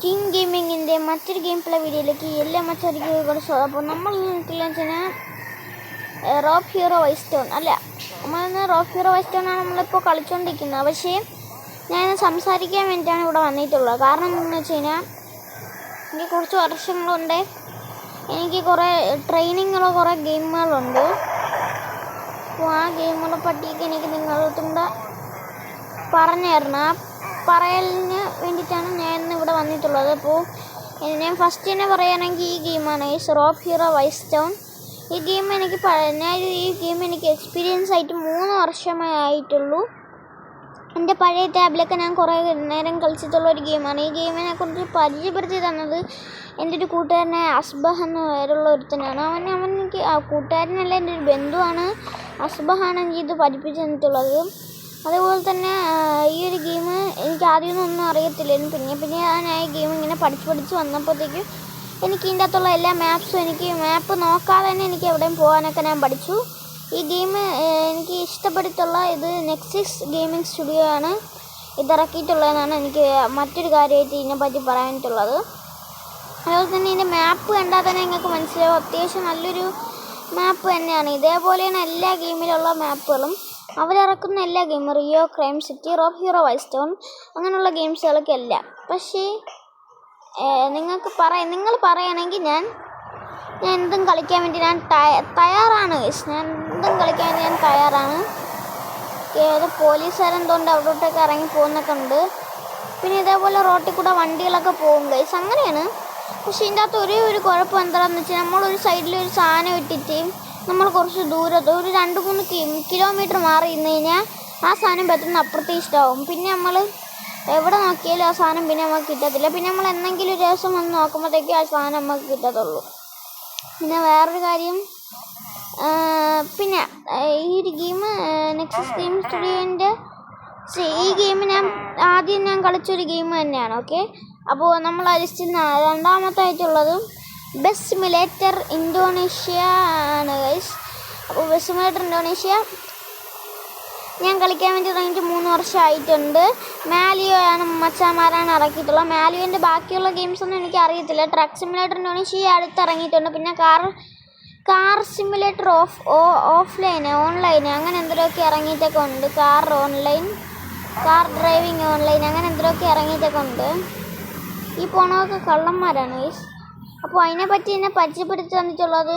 King ഗെയിമിങ്ങിന്റെ മറ്റൊരു game play വീഡിയോയിലേക്ക് എല്ലാ മറ്റൊരു സ്വാഗതം. അപ്പോൾ നമ്മൾ വെച്ചാൽ റോപ്പ് ഹീറോ വൈസ് സ്റ്റോൺ അല്ല? നമ്മളിന്ന് റോപ്പ് ഹീറോ വൈസ് സ്റ്റോൺ ആണ് നമ്മളിപ്പോൾ കളിച്ചുകൊണ്ടിരിക്കുന്നത്. പക്ഷേ ഞാൻ സംസാരിക്കാൻ വേണ്ടിയിട്ടാണ് ഇവിടെ വന്നിട്ടുള്ളത്. കാരണം എന്താണെന്ന് വെച്ച് കഴിഞ്ഞാൽ എനിക്ക് കുറച്ച് വർഷങ്ങളുണ്ട്. എനിക്ക് കുറേ ട്രെയിനിങ്ങുള്ള കുറേ ഗെയിമുകളുണ്ട്. അപ്പോൾ ആ ഗെയിമുകളെ പറ്റിയൊക്കെ എനിക്ക് നിങ്ങളുടെ പറഞ്ഞു തരണം. പറയലിന് വേണ്ടിയിട്ടാണ് ഞാൻ ഇന്ന് ഇവിടെ വന്നിട്ടുള്ളത്. അപ്പോൾ ഞാൻ ഫസ്റ്റ് തന്നെ പറയുകയാണെങ്കിൽ ഈ ഗെയിമാണ് ഈ റോപ്പ് ഹീറോ വൈസ് ടൗൺ ഈ ഗെയിം എനിക്ക് ഞാൻ ഈ ഗെയിം എനിക്ക് എക്സ്പീരിയൻസ് ആയിട്ട് മൂന്ന് വർഷമേ ആയിട്ടുള്ളൂ. എന്റെ പഴയ ടാബിലൊക്കെ ഞാൻ കുറേ നേരം കളിച്ചിട്ടുള്ള ഒരു ഗെയിമാണ് ഈ ഗെയിമിനെ കുറിച്ച് പരിചയപ്പെടുത്തി തന്നത് എന്റെ ഒരു കൂട്ടുകാരനെ അസ്ബഹ് എന്ന പേരുള്ള ഒരുത്തനാണ്. അവൻ അവൻ എനിക്ക് ആ കൂട്ടുകാരനല്ല എന്റെ ഒരു ബന്ധുവാണ് അസ്ബഹാണ് എനിക്ക് ഇത് പഠിപ്പിച്ചു തന്നിട്ടുള്ളത്. അതേപോലെ തന്നെ ഈ ഒരു ഗെയിം എനിക്ക് ആദ്യമൊന്നും ഒന്നും അറിയത്തില്ലായിരുന്നു പിന്നെ പിന്നെ ഞാൻ ആ ഗെയിം ഇങ്ങനെ പഠിച്ച് പഠിച്ച് വന്നപ്പോഴത്തേക്കും എനിക്ക് ഇതിന്റെ അകത്തുള്ള എല്ലാ മാപ്സും എനിക്ക് മാപ്പ് നോക്കാതെ തന്നെ എനിക്ക് എവിടെയും പോകാനൊക്കെ ഞാൻ പഠിച്ചു. ഈ ഗെയിം എനിക്ക് ഇഷ്ടപ്പെട്ടിട്ടുള്ള ഇത് നെക്സിസ് ഗെയിമിംഗ് സ്റ്റുഡിയോ ആണ്. ഇതിറക്കിയിട്ടുള്ളതെന്നാണ് എനിക്ക് മറ്റൊരു കാര്യമായിട്ട് ഇതിനെപ്പറ്റി പറയാനായിട്ടുള്ളത്. അതുപോലെ തന്നെ ഇതിന്റെ മാപ്പ് കണ്ടാൽ തന്നെ നിങ്ങൾക്ക് മനസ്സിലാവും. അത്യാവശ്യം നല്ലൊരു മാപ്പ് തന്നെയാണ്. ഇതേപോലെയാണ് എല്ലാ ഗെയിമിലുള്ള മാപ്പുകളും അവരിറക്കുന്ന എല്ലാ ഗെയിമും Rio crime city rob hero vice town അങ്ങനെയുള്ള ഗെയിംസുകളൊക്കെ അല്ല പക്ഷേ നിങ്ങൾക്ക് പറയ നിങ്ങൾ പറയുകയാണെങ്കിൽ ഞാൻ ഞാൻ എന്തും കളിക്കാൻ വേണ്ടി ഞാൻ തയ- തയ്യാറാണ്. ഞാൻ എന്തും കളിക്കാൻ വേണ്ടി ഞാൻ തയ്യാറാണ്. ഏത് പോലീസുകാരെന്തുകൊണ്ട് അവിടോട്ടൊക്കെ ഇറങ്ങി പോകുന്നൊക്കെ ഉണ്ട്. പിന്നെ ഇതേപോലെ റോട്ടിൽ കൂടെ വണ്ടികളൊക്കെ പോകും ഗൈസ് അങ്ങനെയാണ്. പക്ഷേ ഇതിന്റെ അകത്ത് ഒരേ ഒരു കുഴപ്പം എന്താണെന്ന് വെച്ചാൽ നമ്മളൊരു സൈഡിൽ ഒരു സാധനം ഇട്ടിട്ട് നമ്മൾ കുറച്ച് ദൂരത്ത് ഒരു രണ്ട് മൂന്ന് കിലോമീറ്റർ മാറി നിന്ന് കഴിഞ്ഞാൽ ആ സാധനം പെട്ടെന്ന് അപ്രത്യക്ഷമാവും പിന്നെ നമ്മൾ എവിടെ നോക്കിയാലും ആ സാധനം പിന്നെ നമുക്ക് കിട്ടത്തില്ല. പിന്നെ നമ്മൾ എന്തെങ്കിലും ഒരു ദിവസം വന്ന് നോക്കുമ്പോഴത്തേക്കും ആ സാധനം നമുക്ക് കിട്ടത്തുള്ളൂ. പിന്നെ വേറൊരു കാര്യം പിന്നെ ഈ ഒരു ഗെയിം നെക്സ്റ്റ് ഗെയിം സ്റ്റുഡിയോന്റെ ഈ ഗെയിം ഞാൻ ആദ്യം ഞാൻ കളിച്ചൊരു ഗെയിം തന്നെയാണ് ഓക്കെ അപ്പോൾ നമ്മൾ അരിച്ചിരുന്ന രണ്ടാമത്തെ ആയിട്ടുള്ളത് ബെസ്റ്റ് സിമുലേറ്റർ ഇന്തോനേഷ്യ ആണ് ഗൈസ് അപ്പോൾ ബെസ്റ്റ് സിമുലേറ്റർ ഇന്തോനേഷ്യ ഞാൻ കളിക്കാൻ വേണ്ടി തുടങ്ങിയിട്ട് മൂന്ന് വർഷമായിട്ടുണ്ട് മാലിയോ ആണ് മച്ചാമാരാണ് ഇറക്കിയിട്ടുള്ളത് മാലിയോന്റെ ബാക്കിയുള്ള ഗെയിംസ് ഒന്നും എനിക്ക് അറിയത്തില്ല. ട്രക്ക് സിമുലേറ്റർ ഇന്തോനേഷ്യ അടുത്ത് ഇറങ്ങിയിട്ടുണ്ട്. പിന്നെ car car simulator off oh offline online അങ്ങനെ എന്തെങ്കിലുമൊക്കെ ഇറങ്ങിയിട്ടൊക്കെ ഉണ്ട്. Car online car driving online അങ്ങനെ എന്തെങ്കിലുമൊക്കെ ഇറങ്ങിയിട്ടൊക്കെ ഉണ്ട്. ഈ പോണതൊക്കെ കള്ളന്മാരാണ് ഗൈസ് അപ്പോൾ അതിനെപ്പറ്റി എന്നെ പരിചയപ്പെടുത്തി തന്നിട്ടുള്ളത്?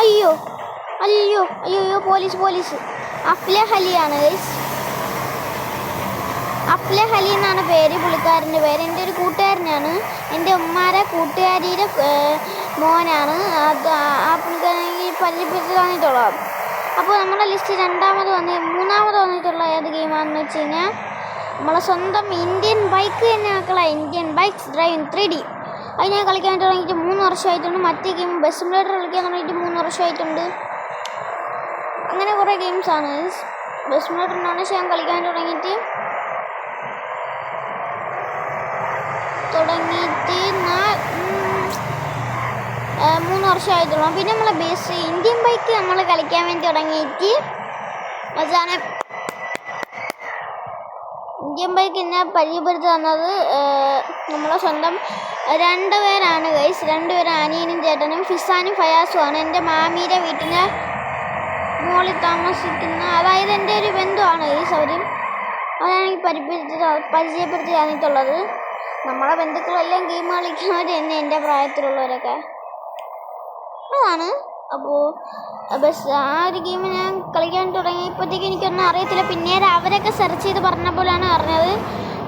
അയ്യോ അയ്യോ അയ്യോ അയ്യോ പോലീസ് പോലീസ്. അഫ്ലെ ഹലിയാണ് അഫ്ല ഹലി എന്നാണ് പേര് പുള്ളിക്കാരന്റെ പേര്. എന്റെ ഒരു കൂട്ടുകാരനാണ്. എന്റെ ഉമ്മാരെ കൂട്ടുകാരിയുടെ മോനാണ്. അത് ആ പുള്ളിക്കാരനെങ്കിൽ പരിചയപ്പെടുത്തി തന്നിട്ടുള്ളത് അപ്പോൾ നമ്മുടെ ലിസ്റ്റ് രണ്ടാമത് വന്ന് മൂന്നാമത് വന്നിട്ടുള്ള ഏത് ഗെയിമാണെന്ന് വെച്ച് കഴിഞ്ഞാൽ നമ്മളെ സ്വന്തം ഇന്ത്യൻ ബൈക്ക് തന്നെ മക്കളെ Indian bikes driving three D അത് ഞാൻ കളിക്കാൻ തുടങ്ങിയിട്ട് മൂന്ന് വർഷമായിട്ടുണ്ട്. മറ്റേ ഗെയിം ബസ് സിമുലേറ്റർ കളിക്കാൻ തുടങ്ങിയിട്ട് മൂന്ന് വർഷമായിട്ടുണ്ട്. അങ്ങനെ കുറേ ഗെയിംസാണ് ബസ് സിമുലേറ്ററിനാണ് പക്ഷേ ഞാൻ കളിക്കാൻ തുടങ്ങിയിട്ട് തുടങ്ങിയിട്ട് മൂന്ന് വർഷമായിട്ടുള്ളൂ. പിന്നെ നമ്മളെ ബേസ് ഇന്ത്യൻ ബൈക്ക് നമ്മൾ കളിക്കാൻ വേണ്ടി തുടങ്ങിയിട്ട് അവസാനം ഇന്ത്യൻ ബൈക്ക് എന്നെ പരിചയപ്പെടുത്തി തന്നത് നമ്മളെ സ്വന്തം രണ്ട് പേരാണ് ഗൈസ് രണ്ടുപേരും അനിയനും ചേട്ടനും ഫിസാനും ഫയാസുമാണ് എന്റെ മാമിയുടെ വീട്ടിലെ മോളിൽ താമസിക്കുന്ന അതായത് എന്റെ ഒരു ബന്ധുവാണ് ഗൈസ് അവർ അവരാണ് ഈ പരിചയപ്പെടുത്തി പരിചയപ്പെടുത്തി തന്നിട്ടുള്ളത് നമ്മളെ ബന്ധുക്കളെല്ലാം ഗെയിം കളിക്കുന്നവർ തന്നെ എന്റെ പ്രായത്തിലുള്ളവരൊക്കെ. അതാണ് അപ്പോൾ ബസ് ആ ഒരു ഗെയിം ഞാൻ കളിക്കാൻ തുടങ്ങിയപ്പോഴത്തേക്ക് എനിക്കൊന്നും അറിയത്തില്ല പിന്നീട് അവരൊക്കെ സെർച്ച് ചെയ്ത് പറഞ്ഞപ്പോഴാണ് അറിഞ്ഞത്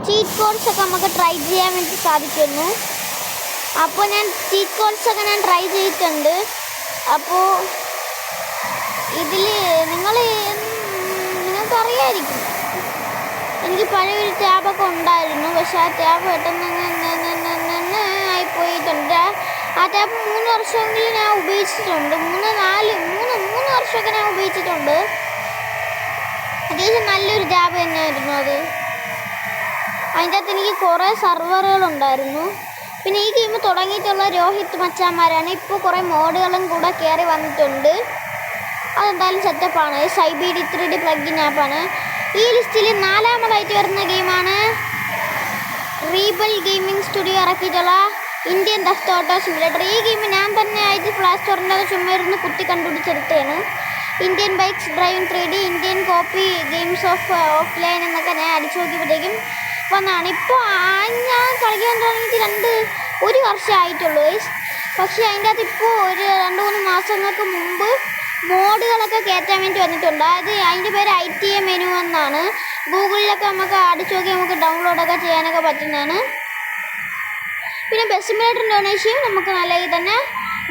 ചീറ്റ് കോഡ്സ് ഒക്കെ നമുക്ക് ട്രൈ ചെയ്യാൻ വേണ്ടി സാധിക്കുന്നു അപ്പോൾ ഞാൻ ചീറ്റ് കോഡ്സ് ഒക്കെ ഞാൻ ട്രൈ ചെയ്തിട്ടുണ്ട് അപ്പോൾ ഇതിൽ നിങ്ങൾ നിങ്ങൾക്കറിയായിരിക്കും എനിക്ക് പഴയൊരു ടാബൊക്കെ ഉണ്ടായിരുന്നു പക്ഷെ ആ ടാബ് പെട്ടെന്ന് ആയിപ്പോയിട്ടുണ്ട് ആ- ടാപ്പ് മൂന്ന് വർഷമെങ്കിലും ഞാൻ ഉപയോഗിച്ചിട്ടുണ്ട്. മൂന്ന് നാല് മൂന്ന് മൂന്ന് വർഷമൊക്കെ ഞാൻ ഉപയോഗിച്ചിട്ടുണ്ട്. അത്യാവശ്യം നല്ലൊരു ടാബ് തന്നെയായിരുന്നു അത്. അതിന്റെ അകത്ത് എനിക്ക് കുറേ സർവറുകളുണ്ടായിരുന്നു പിന്നെ ഈ ഗെയിം തുടങ്ങിയിട്ടുള്ള രോഹിത് മച്ചാന്മാരാണ്. ഇപ്പോൾ കുറേ മോഡുകളും കൂടെ കയറി വന്നിട്ടുണ്ട്. അതെന്തായാലും സെറ്റപ്പാണ് സൈബി ഡി ത്രീ ഡി പ്ലഗിൻ ആപ്പാണ് ഈ ലിസ്റ്റിൽ നാലാമതായിട്ട് വരുന്ന ഗെയിമാണ് റീബൽ ഗെയിമിംഗ് സ്റ്റുഡിയോ ഇറക്കിയിട്ടുള്ള ഇന്ത്യൻ ദസ്റ്റ് ഓട്ടോ സിമുലേറ്റർ. ഈ ഗെയിം ഞാൻ തന്നെ ആയിട്ട് പ്ലേ സ്റ്റോറിന്റെ ചുമ്മാ ഇരുന്ന് കുത്തി കണ്ടുപിടിച്ചെടുത്തതാണ്. Indian bikes driving three D Indian copy games off offline എന്നൊക്കെ ഞാൻ അടിച്ചു നോക്കിയപ്പോഴത്തേക്കും വന്നതാണ് ഇപ്പോൾ ഞാൻ കളിക്കാൻ തുടങ്ങിയിട്ട് രണ്ട് ഒരു വർഷം ആയിട്ടുള്ളൂ guys. പക്ഷേ അതിന്റെ അകത്ത് ഇപ്പോൾ ഒരു രണ്ട് മൂന്ന് മാസങ്ങൾക്ക് മുമ്പ് മോഡുകളൊക്കെ കയറ്റാൻ വേണ്ടി വന്നിട്ടുണ്ട്. അതായത് അതിന്റെ പേര് ഐ ടി എ മെനു എന്നാണ്. ഗൂഗിളിലൊക്കെ നമുക്ക് അടിച്ചു നോക്കി നമുക്ക് ഡൗൺലോഡൊക്കെ ചെയ്യാനൊക്കെ പറ്റുന്നതാണ്. പിന്നെ ബസ് ഡൊണേഷൻ നമുക്ക് നല്ല രീതിയിൽ തന്നെ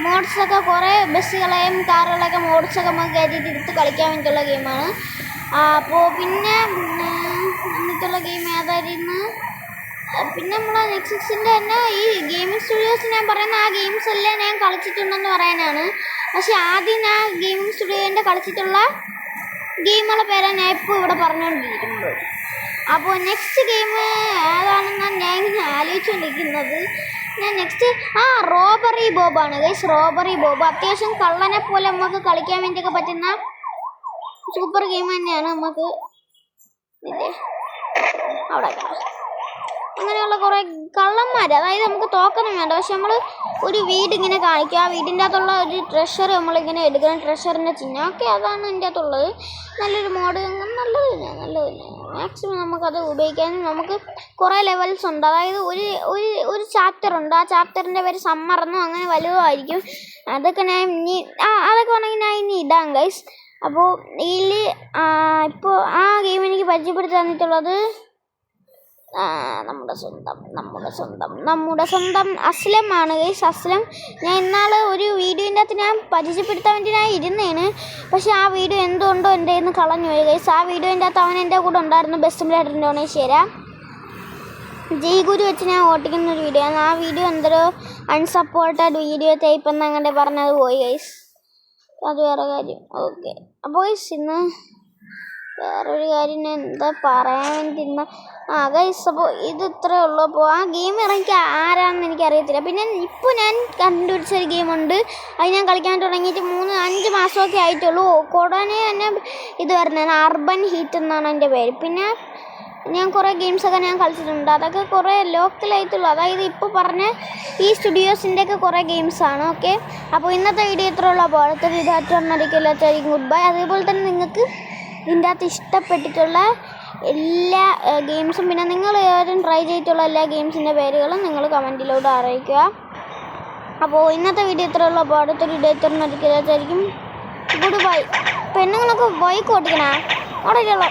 മോഡ്സൊക്കെ കുറേ ബസ്സുകളെയും കാറുകളെയൊക്കെ മോഡ്സൊക്കെ നമുക്ക് കയറ്റിയിട്ട് എടുത്ത് കളിക്കാൻ വേണ്ടിയിട്ടുള്ള ഗെയിമാണ് അപ്പോൾ പിന്നെ എന്നിട്ടുള്ള ഗെയിം ഏതായിരുന്നു? പിന്നെ നമ്മൾ നെക്സിക്സിന്റെ തന്നെ ഈ ഗെയിമിംഗ് സ്റ്റുഡിയോസ് ഞാൻ പറയുന്ന ആ ഗെയിംസ് എല്ലാം ഞാൻ കളിച്ചിട്ടുണ്ടെന്ന് പറയാനാണ്. പക്ഷേ ആദ്യം ഞാൻ ഗെയിമിംഗ് സ്റ്റുഡിയോന്റെ കളിച്ചിട്ടുള്ള ഗെയിമുള്ള പേരാണ് ഞാൻ ഇപ്പോൾ ഇവിടെ പറഞ്ഞുകൊണ്ടിരിക്കുന്നത്. അപ്പോൾ നെക്സ്റ്റ് ഗെയിം ഏതാണെന്ന് ഞാൻ ഇങ്ങനെ ആലോചിച്ചുകൊണ്ടിരിക്കുന്നത് ഞാൻ നെക്സ്റ്റ് ആ റോബറി ബോബാണ് ഗൈസ് റോബറി ബോബ് അത്യാവശ്യം കള്ളനെ പോലെ നമുക്ക് കളിക്കാൻ വേണ്ടിയൊക്കെ പറ്റുന്ന സൂപ്പർ ഗെയിം തന്നെയാണ് നമുക്ക്. അവിടെ. അങ്ങനെയുള്ള കുറേ കള്ളന്മാർ അതായത് നമുക്ക് തോക്കൊന്നും വേണ്ട. പക്ഷെ നമ്മൾ ഒരു വീടിങ്ങനെ കാണിക്കുക ആ വീടിന്റെ അകത്തുള്ള ഒരു ട്രഷർ നമ്മളിങ്ങനെ എടുക്കണം ട്രഷറിന്റെ ചിഹ്നം ഒക്കെ അതാണ് എന്റെ അകത്തുള്ളത്. നല്ലൊരു മോഡ് നല്ലത് തന്നെ നല്ലത് തന്നെ മാക്സിമം നമുക്കത് ഉപയോഗിക്കാനും നമുക്ക് കുറേ ലെവൽസ് ഉണ്ട്. അതായത് ഒരു ഒരു ഒരു ചാപ്റ്റർ ഉണ്ട്. ആ ചാപ്റ്ററിന്റെ പേര് സമ്മറെന്നും അങ്ങനെ വലുതുമായിരിക്കും അതൊക്കെ ഞാൻ ഇനി ആ അതൊക്കെ വേണമെങ്കിൽ ഞാൻ ഇനി ഇടാം ഗൈസ് അപ്പോൾ ഇതിൽ ഇപ്പോൾ ആ ഗെയിം എനിക്ക് പരിചയപ്പെടുത്തി തന്നിട്ടുള്ളത് നമ്മുടെ സ്വന്തം നമ്മുടെ സ്വന്തം നമ്മുടെ സ്വന്തം അസ്ലം ആണ് ഗൈസ് അസ്ലം ഞാൻ ഇന്നാൾ ഒരു വീഡിയോന്റെ അകത്ത് ഞാൻ പരിചയപ്പെടുത്താൻ വേണ്ടി ഞാൻ ഇരുന്നേന് പക്ഷേ ആ വീഡിയോ എന്തുകൊണ്ടോ എന്റെ നിന്ന് കളഞ്ഞു പോയി. ഗൈസ് ആ വീഡിയോന്റെ അകത്ത് അവൻ എന്റെ കൂടെ ഉണ്ടായിരുന്നു. ബെസ്റ്റ് ഓണേ ശരാ ജയ് ഗുരു വെച്ച് ഞാൻ ഓട്ടിക്കുന്ന ഒരു വീഡിയോ ആ വീഡിയോ എന്തോ അൺസപ്പോർട്ടഡ് വീഡിയോ ടൈപ്പ് എന്ന് അങ്ങനെ പറഞ്ഞത് പോയി ഗൈസ്. അത് വേറെ കാര്യം. ഓക്കെ. അപ്പോൾ ഗൈസ് ഇന്ന് വേറൊരു കാര്യം എന്താ പറയാൻ വേണ്ടിയിരുന്ന? ആ ഗൈസ് അപ്പോൾ ഇത് ഇത്രേ ഉള്ളൂ. അപ്പോൾ ആ ഗെയിം ഇറങ്ങി ആരാണെന്ന് എനിക്കറിയത്തില്ല. പിന്നെ ഇപ്പോൾ ഞാൻ കണ്ടുപിടിച്ചൊരു ഗെയിമുണ്ട് അത് ഞാൻ കളിക്കാൻ തുടങ്ങിയിട്ട് മൂന്ന് അഞ്ച് മാസമൊക്കെ ആയിട്ടുള്ളൂ. ഉടനെ തന്നെ ഇത് വരുന്നത്. അർബൻ ഹീറ്റ് എന്നാണ് എന്റെ പേര്. പിന്നെ ഞാൻ കുറേ ഗെയിംസൊക്കെ ഞാൻ കളിച്ചിട്ടുണ്ട്. അതൊക്കെ കുറേ ലോക്കലായിട്ടുള്ളൂ അതായത് ഇപ്പോൾ പറഞ്ഞ ഈ സ്റ്റുഡിയോസിന്റെയൊക്കെ കുറേ ഗെയിംസാണ് ഓക്കെ അപ്പോൾ ഇന്നത്തെ വീഡിയോ ഇത്രേ ഉള്ളൂ. അപ്പോൾ അടുത്തൊരു ഇതായിട്ടൊന്നടിക്കില്ലാത്തായിരിക്കും ഗുഡ് ബൈ അതേപോലെ തന്നെ നിങ്ങൾക്ക് ഇതിന്റെ അകത്ത് ഇഷ്ടപ്പെട്ടിട്ടുള്ള എല്ലാ ഗെയിംസും. പിന്നെ നിങ്ങൾ ഏറ്റവും ട്രൈ ചെയ്തിട്ടുള്ള എല്ലാ ഗെയിംസിന്റെ പേരുകളും നിങ്ങൾ കമന്റിലൂടെ അറിയിക്കുക. അപ്പോൾ ഇന്നത്തെ വീഡിയോ ഇത്രേ ഉള്ളൂ. അപ്പോൾ അടുത്തൊരു വീഡിയോ ഇത്ര ഒരിക്കലായിരിക്കും ഗുഡ് ബൈ പെണ്ണുങ്ങളൊക്കെ ബൈക്ക് ഓടിക്കണേ. ഓടിക്കുള്ള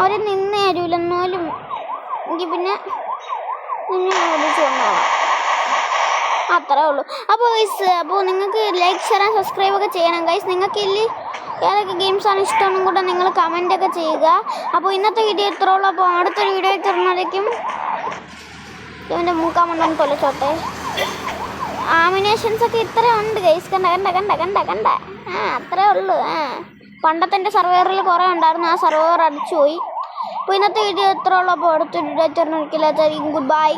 അവർ നിന്ന് തരൂലെന്നാലും എനിക്ക് പിന്നെ നിന്നെ ഓടിച്ചു കൊണ്ടോളാം അത്രേ ഉള്ളൂ. അപ്പോൾ ഗൈസ് അപ്പോൾ നിങ്ങൾക്ക് ലൈക്ക് ഷെയർ ആൻഡ് സബ്സ്ക്രൈബ് ഒക്കെ ചെയ്യണം. ഗൈസ് നിങ്ങൾക്ക് ഇല്ലേ ഏതൊക്കെ ഗെയിംസാണ് ഇഷ്ടമെന്നും കൂടെ നിങ്ങൾ കമന്റ് ഒക്കെ ചെയ്യുക. അപ്പോൾ ഇന്നത്തെ വീഡിയോ ഇത്രേ ഉള്ളൂ. അപ്പോൾ അടുത്തൊരു വീഡിയോ തരുന്നതായിരിക്കും ഇവന്റെ മൂക്കാമണ്ണം തൊലച്ചോട്ടെ. ആമിനേഷൻസ് ഒക്കെ ഇത്ര ഉണ്ട് ഗൈസ് കണ്ട കണ്ട കണ്ട കണ്ട കണ്ട. ആ അത്രേ ഉള്ളൂ. ആ. പണ്ടത്തെ എന്റെ സർവൈവറിൽ കുറേ ഉണ്ടായിരുന്നു. ആ സർവൈവർ അടിച്ചുപോയി. അപ്പോൾ ഇന്നത്തെ വീഡിയോ ഇത്ര ഉള്ളൂ. അപ്പോൾ അടുത്തൊരു വീഡിയോ തരുന്നതായിരിക്കും ഗുഡ് ബൈ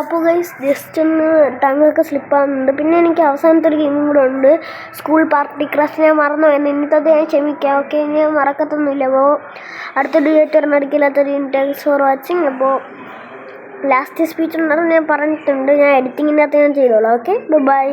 അപ്പോൾ ഗൈസ് ജസ്റ്റ് ഒന്ന് ടങ്ങൊക്കെ സ്ലിപ്പാകുന്നുണ്ട് പിന്നെ എനിക്ക് അവസാനത്തെ ഒരു ഗെയിമും കൂടെ ഉണ്ട്. സ്കൂൾ പാർട്ടി ക്രാഷ് ഞാൻ മറന്നു എന്ന് ഇന്നത്തെ ഞാൻ ക്ഷമിക്കാം ഓക്കെ ഞാൻ മറക്കത്തൊന്നുമില്ല. അപ്പോൾ അടുത്ത ഡേറ്റ് വരുന്ന അടുക്കില്ലാത്തൊരു ഇന്റാക്സ് ഫോർ വാച്ചിങ് അപ്പോൾ ലാസ്റ്റ് സ്പീച്ച് ഉണ്ടെന്ന് ഞാൻ പറഞ്ഞിട്ടുണ്ട്. ഞാൻ എഡിറ്റിങ്ങിന്റെ അകത്ത് ഞാൻ ചെയ്തോളാം ഓക്കെ ബൈ